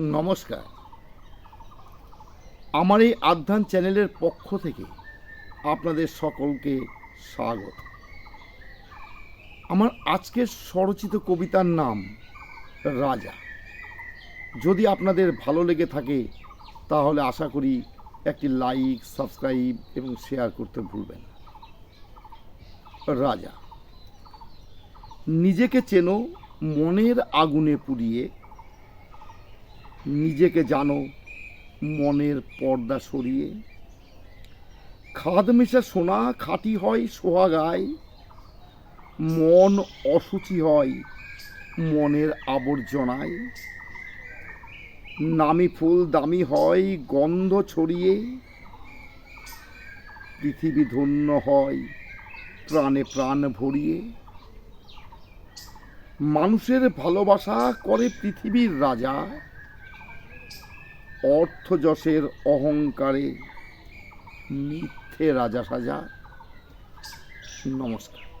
নমস্কার। আমার এই আধ্যান চ্যানেলের পক্ষ থেকে আপনাদের সকলকে স্বাগত। আমার আজকের স্বরচিত কবিতার নাম রাজা। যদি আপনাদের ভালো লেগে থাকে, তাহলে আশা করি একটি লাইক, সাবস্ক্রাইব এবং শেয়ার করতে ভুলবেন। রাজা, নিজেকে চেনো মনের আগুনে পুড়িয়ে নিজেকে জানো, মনের পর্দা সরিয়ে। খাদ মেশা সোনা খাঁটি হয়, সোহাগায়। মন অসুচি হয়, মনের আবর্জনায়। নামি ফুল দামি হয়, গন্ধ ছড়িয়ে। পৃথিবী ধন্য হয়, প্রাণে প্রাণ ভরিয়ে। মানুষের ভালোবাসা করে পৃথিবীর রাজা। অর্থ যশের অহংকারে মিথ্যে রাজা সাজা। নমস্কার।